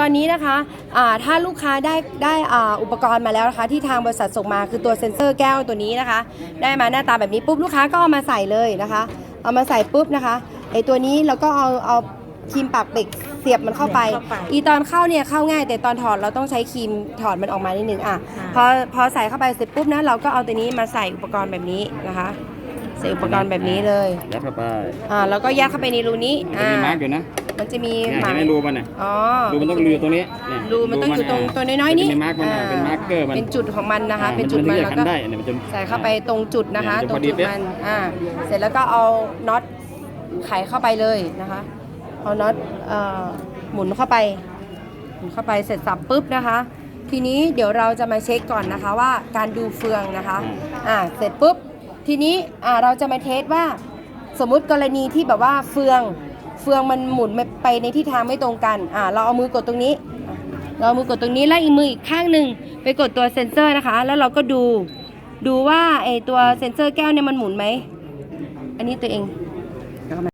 ตอนนี้นะคะอ่าถ้าลูกค้าได้ได้อ่าอุปกรณ์มาแล้วนะคะ ที่ทางบริษัทส่งมาคือตัวเซ็นเซอร์แก้วตัวนี้นะคะ ได้มาหน้าตาแบบนี้ปุ๊บลูกค้าก็เอามาใส่เลยนะคะ เอามาใส่ปุ๊บนะคะไอตัวนี้เราก็เอาเอาครีมปากเปกเสียบมันเข้าไปเข้าไป อีตอนเข้าเนี่ยเข้าง่าย แต่ตอนถอดเราต้องใช้ครีมถอดมันออกมานิดนึงอะค่ะพอพอใส่เข้าไปเสร็จปุ๊บนะเราก็เอาตัวนี้มาใส่อุปกรณ์แบบนี้นะคะใส่อุปกรณ์แบบนี้เลยยัดเข้าไปอ่าแล้วก็ยัดเข้าไปในรูนี้มันจะอ่ามีมาร์กอยู่นะ มันจะมีเนี่ยหมาเห็นไหมรูมันน่ะอ๋อรูมันต้องรูตรงนี้เนี่ยรูมันต้องอยู่ตรงตัวน้อยๆนี่มัจะมีมาร์กมันอะเป็นมาร์กเกอร์มันเป็นจุดของมันนะคะอ่าเป็นจุดมัมันนแล้วจะก็ ได้เนี่ยมันจะ ใส่เข้าไปตรงจุดนะคะ เนี่ยตรงมันจะจุดพอดีเป๊ะ มันอ่าเสร็จแล้วก็เอาน็อตไขเข้าไปเลยนะคะ เอาน็อตเอ่อหมุนเข้าไปหมุนเข้าไปเสร็จสับปุ๊บนะคะ ทีนี้เดี๋ยวเราจะมาเช็คก่อนนะคะว่าการดูเฟืองนะคะอ่าเสร็จปุ๊บทีนี้อ่าเราจะมาเทสว่าสมมุติกรณีที่แบบว่าเฟืองเฟืองมันหมุนไปในทิศทางไม่ตรงกันอ่าเราเอามือกดตรงนี้ เราเอามือกดตรงนี้แล้วอีกมืออีกข้างหนึ่งไปกดตัวเซ็นเซอร์นะคะ แล้วเราก็ดูดูว่าไอตัวเซ็นเซอร์แก้วเนี่ยมันหมุนไหม อันนี้ตัวเอง